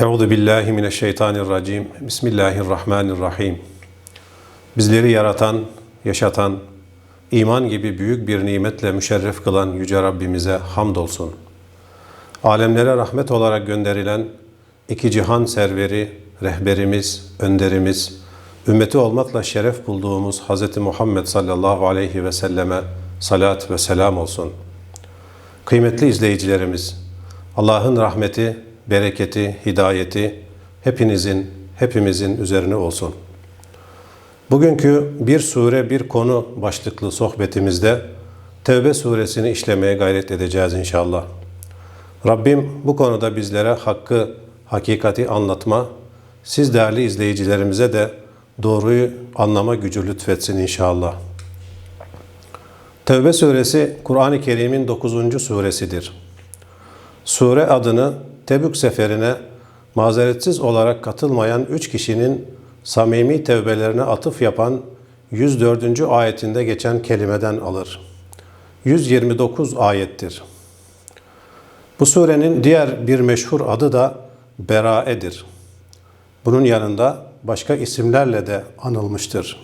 Euzu billahi mineşşeytanirracim. Bismillahirrahmanirrahim. Bizleri yaratan, yaşatan, iman gibi büyük bir nimetle müşerref kılan yüce Rabbimize hamdolsun. Alemlere rahmet olarak gönderilen iki cihan serveri, rehberimiz, önderimiz, ümmeti olmakla şeref bulduğumuz Hz. Muhammed sallallahu aleyhi ve selleme salat ve selam olsun. Kıymetli izleyicilerimiz, Allah'ın rahmeti, bereketi, hidayeti hepinizin, hepimizin üzerine olsun. Bugünkü bir sure bir konu başlıklı sohbetimizde Tevbe suresini işlemeye gayret edeceğiz inşallah. Rabbim bu konuda bizlere hakkı, hakikati anlatma, siz değerli izleyicilerimize de doğruyu anlama gücü lütfetsin inşallah. Tevbe suresi Kur'an-ı Kerim'in 9. suresidir. Sure adını Tebük seferine mazeretsiz olarak katılmayan üç kişinin samimi tevbelerine atıf yapan 104. ayetinde geçen kelimeden alır. 129 ayettir. Bu surenin diğer bir meşhur adı da Berae'dir. Bunun yanında başka isimlerle de anılmıştır.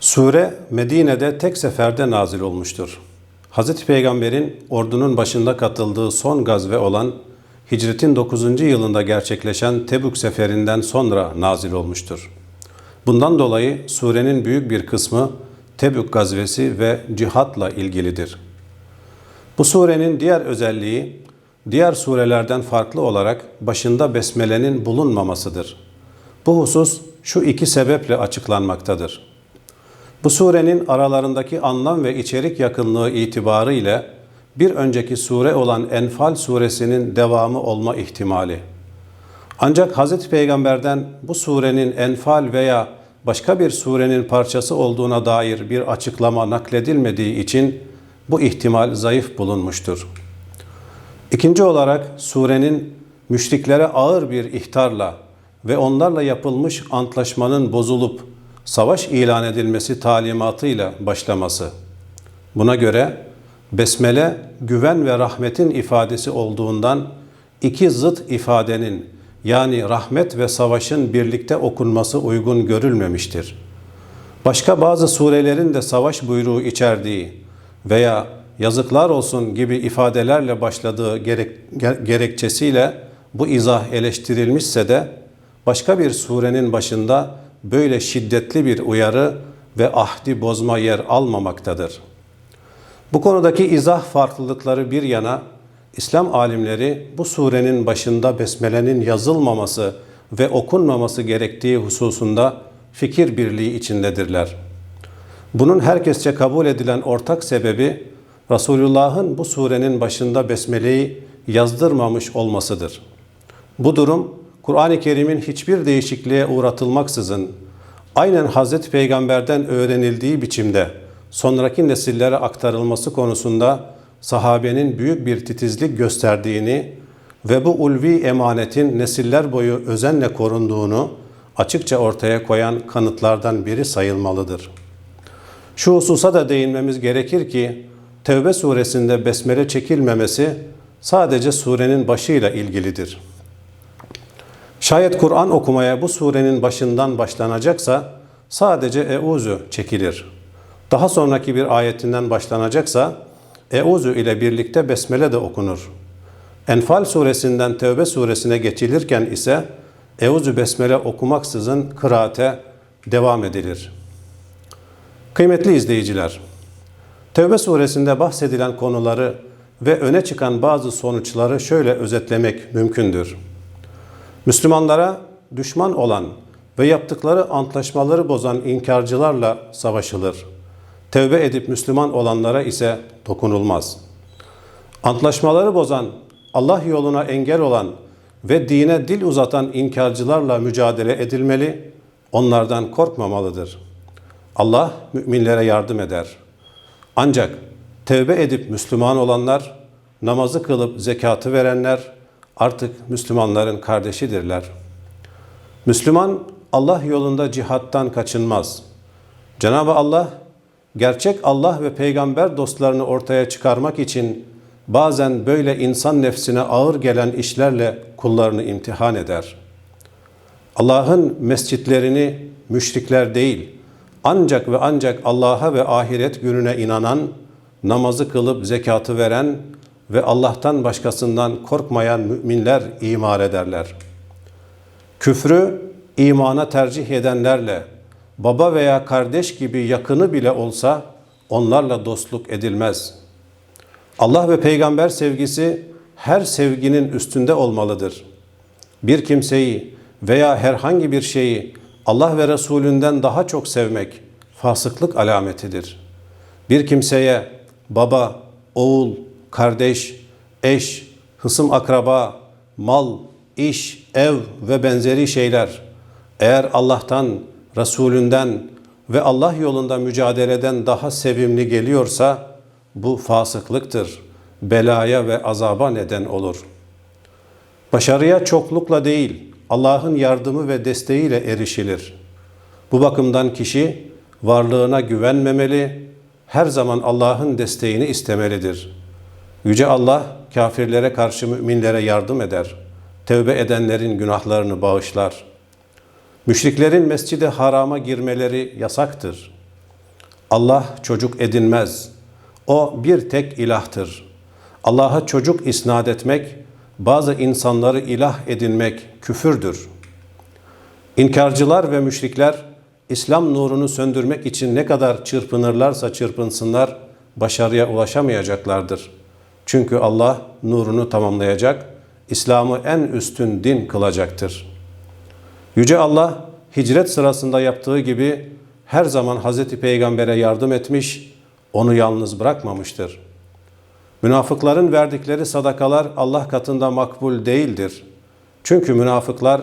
Sure Medine'de tek seferde nazil olmuştur. Hz. Peygamber'in ordunun başında katıldığı son gazve olan Hicretin 9. yılında gerçekleşen Tebük seferinden sonra nazil olmuştur. Bundan dolayı surenin büyük bir kısmı Tebük gazvesi ve cihatla ilgilidir. Bu surenin diğer özelliği, diğer surelerden farklı olarak başında besmelenin bulunmamasıdır. Bu husus şu iki sebeple açıklanmaktadır. Bu surenin aralarındaki anlam ve içerik yakınlığı itibarıyla bir önceki sure olan Enfal suresinin devamı olma ihtimali. Ancak Hz. Peygamber'den bu surenin Enfal veya başka bir surenin parçası olduğuna dair bir açıklama nakledilmediği için bu ihtimal zayıf bulunmuştur. İkinci olarak surenin müşriklere ağır bir ihtarla ve onlarla yapılmış antlaşmanın bozulup savaş ilan edilmesi talimatıyla başlaması. Buna göre Besmele güven ve rahmetin ifadesi olduğundan iki zıt ifadenin yani rahmet ve savaşın birlikte okunması uygun görülmemiştir. Başka bazı surelerin de savaş buyruğu içerdiği veya yazıklar olsun gibi ifadelerle başladığı gerek, gerekçesiyle bu izah eleştirilmişse de başka bir surenin başında böyle şiddetli bir uyarı ve ahdi bozma yer almamaktadır.'' Bu konudaki izah farklılıkları bir yana İslam alimleri bu surenin başında besmelenin yazılmaması ve okunmaması gerektiği hususunda fikir birliği içindedirler. Bunun herkesçe kabul edilen ortak sebebi Resulullah'ın bu surenin başında besmeleyi yazdırmamış olmasıdır. Bu durum Kur'an-ı Kerim'in hiçbir değişikliğe uğratılmaksızın aynen Hazreti Peygamber'den öğrenildiği biçimde sonraki nesillere aktarılması konusunda sahabenin büyük bir titizlik gösterdiğini ve bu ulvi emanetin nesiller boyu özenle korunduğunu açıkça ortaya koyan kanıtlardan biri sayılmalıdır. Şu hususa da değinmemiz gerekir ki Tevbe suresinde besmele çekilmemesi sadece surenin başıyla ilgilidir. Şayet Kur'an okumaya bu surenin başından başlanacaksa sadece euzu çekilir. Daha sonraki bir ayetinden başlanacaksa Euzu ile birlikte besmele de okunur. Enfal suresinden Tevbe suresine geçilirken ise Euzu besmele okumaksızın kıraate devam edilir. Kıymetli izleyiciler, Tevbe suresinde bahsedilen konuları ve öne çıkan bazı sonuçları şöyle özetlemek mümkündür. Müslümanlara düşman olan ve yaptıkları antlaşmaları bozan inkarcılarla savaşılır.'' Tevbe edip Müslüman olanlara ise dokunulmaz. Antlaşmaları bozan, Allah yoluna engel olan ve dine dil uzatan inkarcılarla mücadele edilmeli, onlardan korkmamalıdır. Allah müminlere yardım eder. Ancak tevbe edip Müslüman olanlar, namazı kılıp zekatı verenler artık Müslümanların kardeşidirler. Müslüman Allah yolunda cihattan kaçınmaz. Cenab-ı Allah gerçek Allah ve peygamber dostlarını ortaya çıkarmak için bazen böyle insan nefsine ağır gelen işlerle kullarını imtihan eder. Allah'ın mescitlerini müşrikler değil, ancak ve ancak Allah'a ve ahiret gününe inanan, namazı kılıp zekatı veren ve Allah'tan başkasından korkmayan müminler imar ederler. Küfrü imana tercih edenlerle baba veya kardeş gibi yakını bile olsa onlarla dostluk edilmez. Allah ve peygamber sevgisi her sevginin üstünde olmalıdır. Bir kimseyi veya herhangi bir şeyi Allah ve Resulünden daha çok sevmek fasıklık alametidir. Bir kimseye baba, oğul, kardeş, eş, hısım akraba, mal, iş, ev ve benzeri şeyler eğer Allah'tan, Resulünden ve Allah yolunda mücadeleden daha sevimli geliyorsa bu fasıklıktır. Belaya ve azaba neden olur. Başarıya çoklukla değil, Allah'ın yardımı ve desteğiyle erişilir. Bu bakımdan kişi varlığına güvenmemeli, her zaman Allah'ın desteğini istemelidir. Yüce Allah kafirlere karşı müminlere yardım eder. Tevbe edenlerin günahlarını bağışlar. Müşriklerin mescidi harama girmeleri yasaktır. Allah çocuk edinmez. O bir tek ilahtır. Allah'a çocuk isnat etmek, bazı insanları ilah edinmek küfürdür. İnkarcılar ve müşrikler İslam nurunu söndürmek için ne kadar çırpınırlarsa çırpınsınlar başarıya ulaşamayacaklardır. Çünkü Allah nurunu tamamlayacak, İslam'ı en üstün din kılacaktır. Yüce Allah hicret sırasında yaptığı gibi her zaman Hazreti Peygamber'e yardım etmiş, onu yalnız bırakmamıştır. Münafıkların verdikleri sadakalar Allah katında makbul değildir. Çünkü münafıklar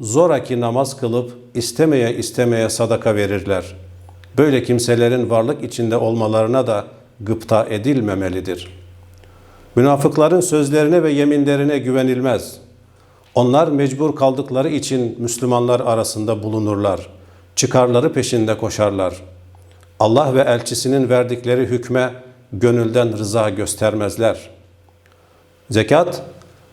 zoraki namaz kılıp istemeye istemeye sadaka verirler. Böyle kimselerin varlık içinde olmalarına da gıpta edilmemelidir. Münafıkların sözlerine ve yeminlerine güvenilmez. Onlar mecbur kaldıkları için Müslümanlar arasında bulunurlar. Çıkarları peşinde koşarlar. Allah ve elçisinin verdikleri hükme gönülden rıza göstermezler. Zekat,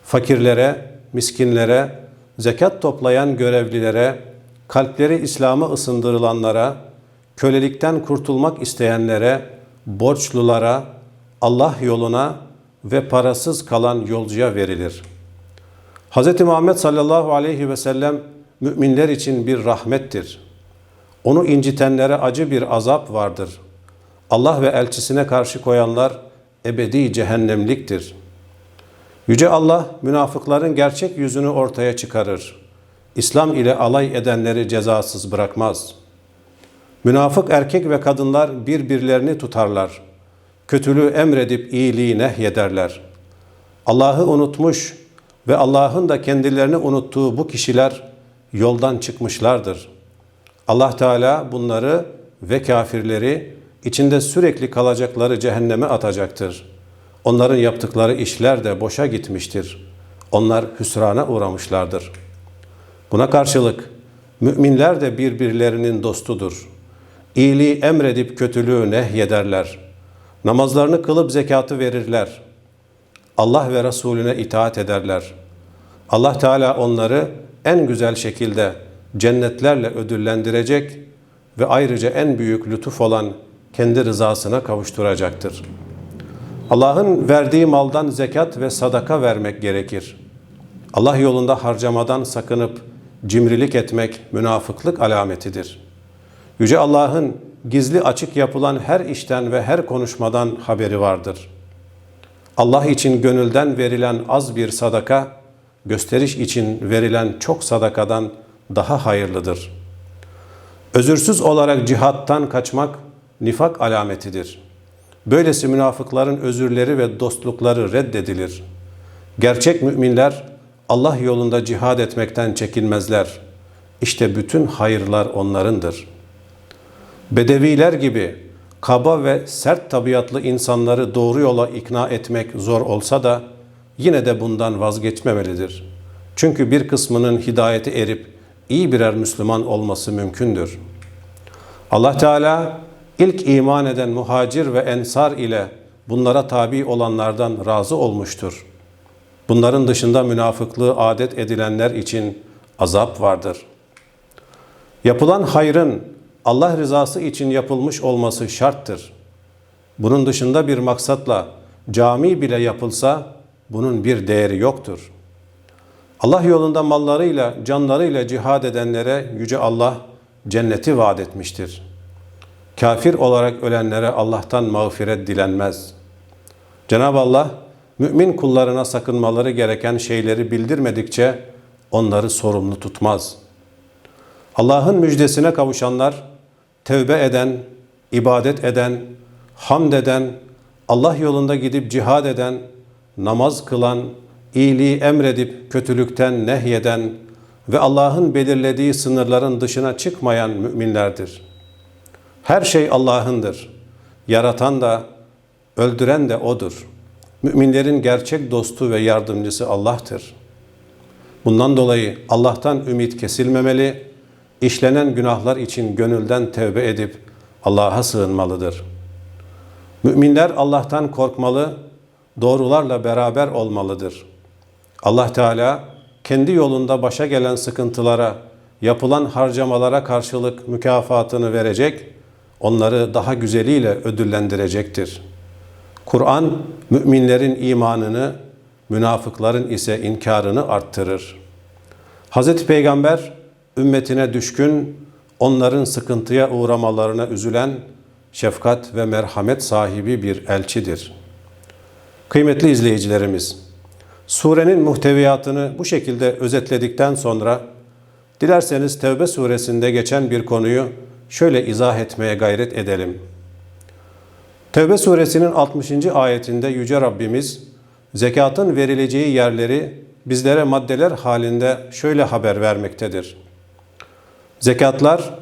fakirlere, miskinlere, zekat toplayan görevlilere, kalpleri İslam'a ısındırılanlara, kölelikten kurtulmak isteyenlere, borçlulara, Allah yoluna ve parasız kalan yolcuya verilir. Hz. Muhammed sallallahu aleyhi ve sellem müminler için bir rahmettir. Onu incitenlere acı bir azap vardır. Allah ve elçisine karşı koyanlar ebedi cehennemliktir.'' Yüce Allah münafıkların gerçek yüzünü ortaya çıkarır. İslam ile alay edenleri cezasız bırakmaz. Münafık erkek ve kadınlar birbirlerini tutarlar. Kötülüğü emredip iyiliği nehyederler. Allah'ı unutmuş ve Allah'ın da kendilerini unuttuğu bu kişiler yoldan çıkmışlardır. Allah Teala bunları ve kafirleri içinde sürekli kalacakları cehenneme atacaktır.'' Onların yaptıkları işler de boşa gitmiştir. Onlar hüsrana uğramışlardır. Buna karşılık müminler de birbirlerinin dostudur. İyiliği emredip kötülüğü nehyederler. Namazlarını kılıp zekatı verirler. Allah ve Resulüne itaat ederler. Allah Teala onları en güzel şekilde cennetlerle ödüllendirecek ve ayrıca en büyük lütuf olan kendi rızasına kavuşturacaktır.'' Allah'ın verdiği maldan zekat ve sadaka vermek gerekir. Allah yolunda harcamadan sakınıp cimrilik etmek münafıklık alametidir. Yüce Allah'ın gizli açık yapılan her işten ve her konuşmadan haberi vardır. Allah için gönülden verilen az bir sadaka, gösteriş için verilen çok sadakadan daha hayırlıdır. Özürsüz olarak cihattan kaçmak nifak alametidir.'' Böylesi münafıkların özürleri ve dostlukları reddedilir. Gerçek müminler Allah yolunda cihad etmekten çekinmezler. İşte bütün hayırlar onlarındır. Bedeviler gibi kaba ve sert tabiatlı insanları doğru yola ikna etmek zor olsa da yine de bundan vazgeçmemelidir. Çünkü bir kısmının hidayeti erip iyi birer Müslüman olması mümkündür. Allah Teala ilk iman eden muhacir ve ensar ile bunlara tabi olanlardan razı olmuştur. Bunların dışında münafıklığı adet edilenler için azap vardır. Yapılan hayrın Allah rızası için yapılmış olması şarttır. Bunun dışında bir maksatla cami bile yapılsa bunun bir değeri yoktur. Allah yolunda mallarıyla, canlarıyla cihad edenlere Yüce Allah cenneti vaat etmiştir. Kafir olarak ölenlere Allah'tan mağfiret dilenmez. Cenab-ı Allah mümin kullarına sakınmaları gereken şeyleri bildirmedikçe onları sorumlu tutmaz. Allah'ın müjdesine kavuşanlar, tevbe eden, ibadet eden, hamd eden, Allah yolunda gidip cihad eden, namaz kılan, iyiliği emredip kötülükten nehyeden ve Allah'ın belirlediği sınırların dışına çıkmayan müminlerdir. Her şey Allah'ındır. Yaratan da, öldüren de O'dur. Müminlerin gerçek dostu ve yardımcısı Allah'tır. Bundan dolayı Allah'tan ümit kesilmemeli, işlenen günahlar için gönülden tevbe edip Allah'a sığınmalıdır. Müminler Allah'tan korkmalı, doğrularla beraber olmalıdır. Allah Teala kendi yolunda başa gelen sıkıntılara, yapılan harcamalara karşılık mükafatını verecek, onları daha güzeliyle ödüllendirecektir. Kur'an müminlerin imanını, münafıkların ise inkarını arttırır. Hz. Peygamber ümmetine düşkün, onların sıkıntıya uğramalarına üzülen, şefkat ve merhamet sahibi bir elçidir. Kıymetli izleyicilerimiz, surenin muhteviyatını bu şekilde özetledikten sonra dilerseniz Tevbe suresinde geçen bir konuyu şöyle izah etmeye gayret edelim. Tevbe suresinin 60. ayetinde Yüce Rabbimiz zekatın verileceği yerleri bizlere maddeler halinde şöyle haber vermektedir. Zekatlar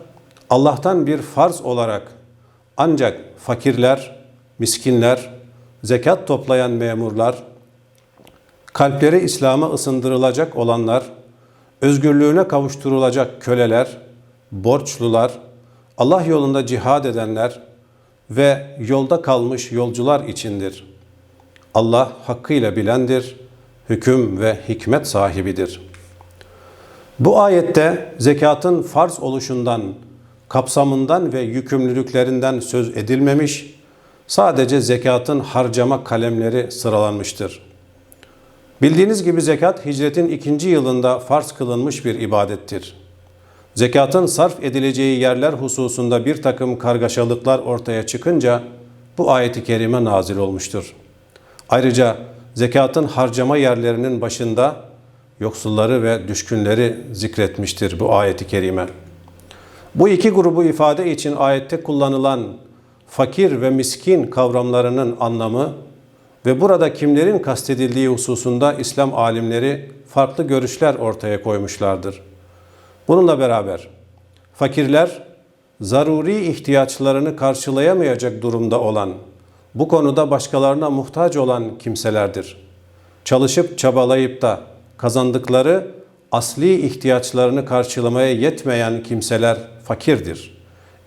Allah'tan bir farz olarak ancak fakirler, miskinler, zekat toplayan memurlar, kalpleri İslam'a ısındırılacak olanlar, özgürlüğüne kavuşturulacak köleler, borçlular, Allah yolunda cihad edenler ve yolda kalmış yolcular içindir. Allah hakkıyla bilendir, hüküm ve hikmet sahibidir. Bu ayette zekatın farz oluşundan, kapsamından ve yükümlülüklerinden söz edilmemiş, sadece zekatın harcama kalemleri sıralanmıştır. Bildiğiniz gibi zekat hicretin ikinci yılında farz kılınmış bir ibadettir. Zekatın sarf edileceği yerler hususunda bir takım kargaşalıklar ortaya çıkınca bu ayeti kerime nazil olmuştur. Ayrıca zekatın harcama yerlerinin başında yoksulları ve düşkünleri zikretmiştir bu ayeti kerime. Bu iki grubu ifade için ayette kullanılan fakir ve miskin kavramlarının anlamı ve burada kimlerin kastedildiği hususunda İslam alimleri farklı görüşler ortaya koymuşlardır. Bununla beraber fakirler zaruri ihtiyaçlarını karşılayamayacak durumda olan, bu konuda başkalarına muhtaç olan kimselerdir. Çalışıp çabalayıp da kazandıkları asli ihtiyaçlarını karşılamaya yetmeyen kimseler fakirdir.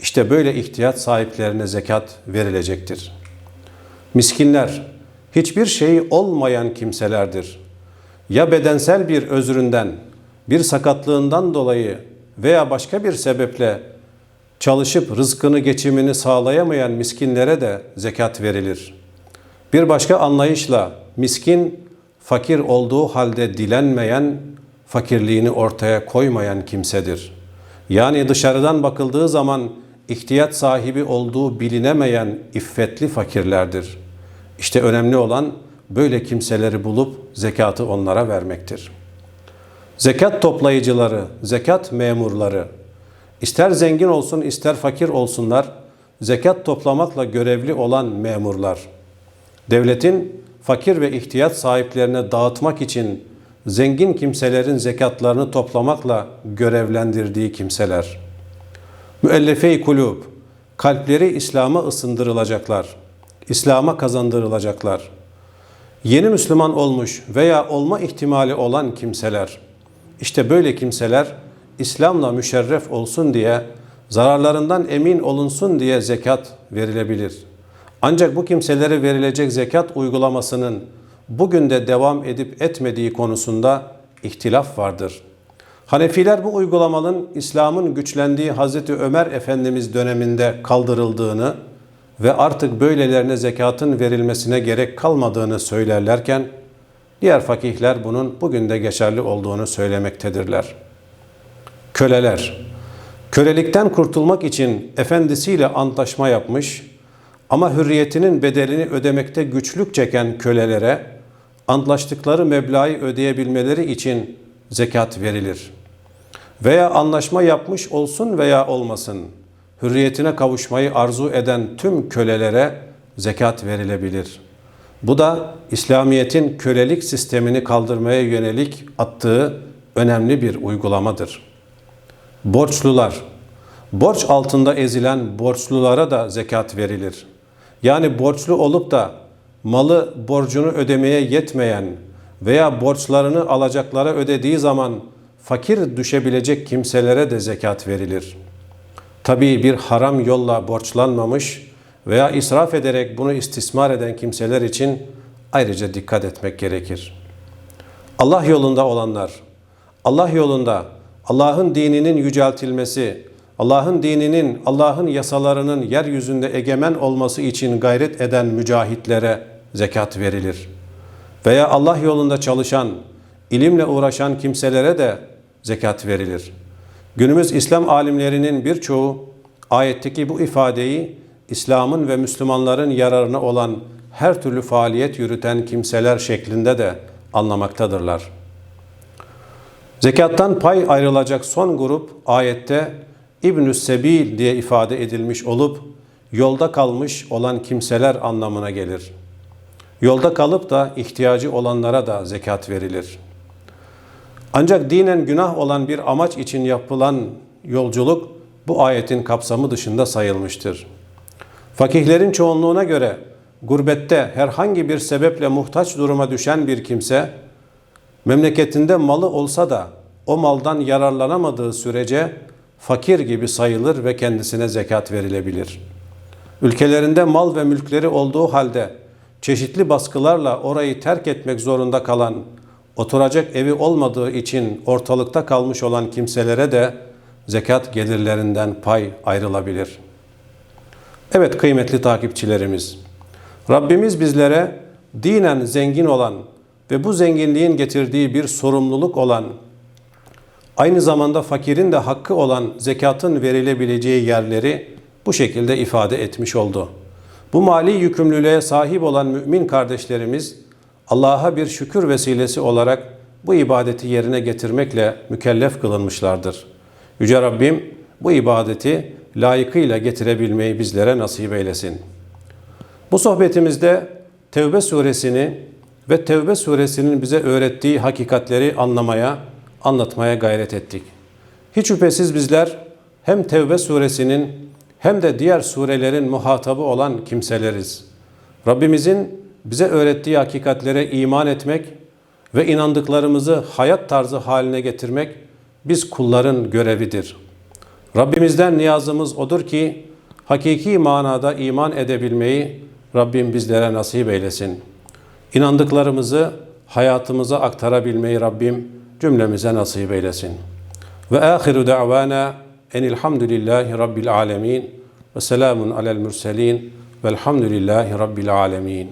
İşte böyle ihtiyaç sahiplerine zekat verilecektir. Miskinler hiçbir şeyi olmayan kimselerdir. Ya bedensel bir özründen, bir sakatlığından dolayı veya başka bir sebeple çalışıp rızkını geçimini sağlayamayan miskinlere de zekat verilir. Bir başka anlayışla miskin fakir olduğu halde dilenmeyen, fakirliğini ortaya koymayan kimsedir. Yani dışarıdan bakıldığı zaman ihtiyaç sahibi olduğu bilinemeyen iffetli fakirlerdir. İşte önemli olan böyle kimseleri bulup zekatı onlara vermektir. Zekat toplayıcıları, zekat memurları, ister zengin olsun ister fakir olsunlar, zekat toplamakla görevli olan memurlar. Devletin fakir ve ihtiyaç sahiplerine dağıtmak için zengin kimselerin zekatlarını toplamakla görevlendirdiği kimseler. Müellefe-i kulub, kalpleri İslam'a ısındırılacaklar, İslam'a kazandırılacaklar. Yeni Müslüman olmuş veya olma ihtimali olan kimseler, işte böyle kimseler İslam'la müşerref olsun diye, zararlarından emin olunsun diye zekat verilebilir. Ancak bu kimselere verilecek zekat uygulamasının bugün de devam edip etmediği konusunda ihtilaf vardır. Hanefiler bu uygulamanın İslam'ın güçlendiği Hazreti Ömer Efendimiz döneminde kaldırıldığını ve artık böylelerine zekatın verilmesine gerek kalmadığını söylerlerken diğer fakihler bunun bugün de geçerli olduğunu söylemektedirler. Köleler Kölelikten kurtulmak için efendisiyle antlaşma yapmış ama hürriyetinin bedelini ödemekte güçlük çeken kölelere antlaştıkları meblağı ödeyebilmeleri için zekat verilir. Veya anlaşma yapmış olsun veya olmasın hürriyetine kavuşmayı arzu eden tüm kölelere zekat verilebilir. Bu da İslamiyet'in kölelik sistemini kaldırmaya yönelik attığı önemli bir uygulamadır. Borçlular Borç altında ezilen borçlulara da zekat verilir. Yani borçlu olup da malı borcunu ödemeye yetmeyen veya borçlarını alacaklara ödediği zaman fakir düşebilecek kimselere de zekat verilir. Tabii bir haram yolla borçlanmamış veya israf ederek bunu istismar eden kimseler için ayrıca dikkat etmek gerekir. Allah yolunda olanlar, Allah yolunda Allah'ın dininin yüceltilmesi, Allah'ın dininin, Allah'ın yasalarının yeryüzünde egemen olması için gayret eden mücahitlere zekat verilir. Veya Allah yolunda çalışan, ilimle uğraşan kimselere de zekat verilir. Günümüz İslam alimlerinin birçoğu ayetteki bu ifadeyi İslam'ın ve Müslümanların yararına olan her türlü faaliyet yürüten kimseler şeklinde de anlamaktadırlar. Zekattan pay ayrılacak son grup ayette İbnü Sebil diye ifade edilmiş olup yolda kalmış olan kimseler anlamına gelir. Yolda kalıp da ihtiyacı olanlara da zekat verilir. Ancak dinen günah olan bir amaç için yapılan yolculuk bu ayetin kapsamı dışında sayılmıştır. Fakihlerin çoğunluğuna göre gurbette herhangi bir sebeple muhtaç duruma düşen bir kimse memleketinde malı olsa da o maldan yararlanamadığı sürece fakir gibi sayılır ve kendisine zekat verilebilir. Ülkelerinde mal ve mülkleri olduğu halde çeşitli baskılarla orayı terk etmek zorunda kalan, oturacak evi olmadığı için ortalıkta kalmış olan kimselere de zekat gelirlerinden pay ayrılabilir. Evet kıymetli takipçilerimiz, Rabbimiz bizlere dinen zengin olan ve bu zenginliğin getirdiği bir sorumluluk olan aynı zamanda fakirin de hakkı olan zekatın verilebileceği yerleri bu şekilde ifade etmiş oldu. Bu mali yükümlülüğe sahip olan mümin kardeşlerimiz Allah'a bir şükür vesilesi olarak bu ibadeti yerine getirmekle mükellef kılınmışlardır. Yüce Rabbim bu ibadeti layıkıyla getirebilmeyi bizlere nasip eylesin. Bu sohbetimizde Tevbe suresini ve Tevbe suresinin bize öğrettiği hakikatleri anlamaya, anlatmaya gayret ettik. Hiç şüphesiz bizler hem Tevbe suresinin hem de diğer surelerin muhatabı olan kimseleriz. Rabbimizin bize öğrettiği hakikatlere iman etmek ve inandıklarımızı hayat tarzı haline getirmek biz kulların görevidir. Rabbimizden niyazımız odur ki hakiki manada iman edebilmeyi Rabbim bizlere nasip eylesin. İnandıklarımızı hayatımıza aktarabilmeyi Rabbim cümlemize nasip eylesin. Ve ahiru da'vana enilhamdülillahi rabbil alemin ve selamun alel mürselin velhamdülillahi rabbil alemin.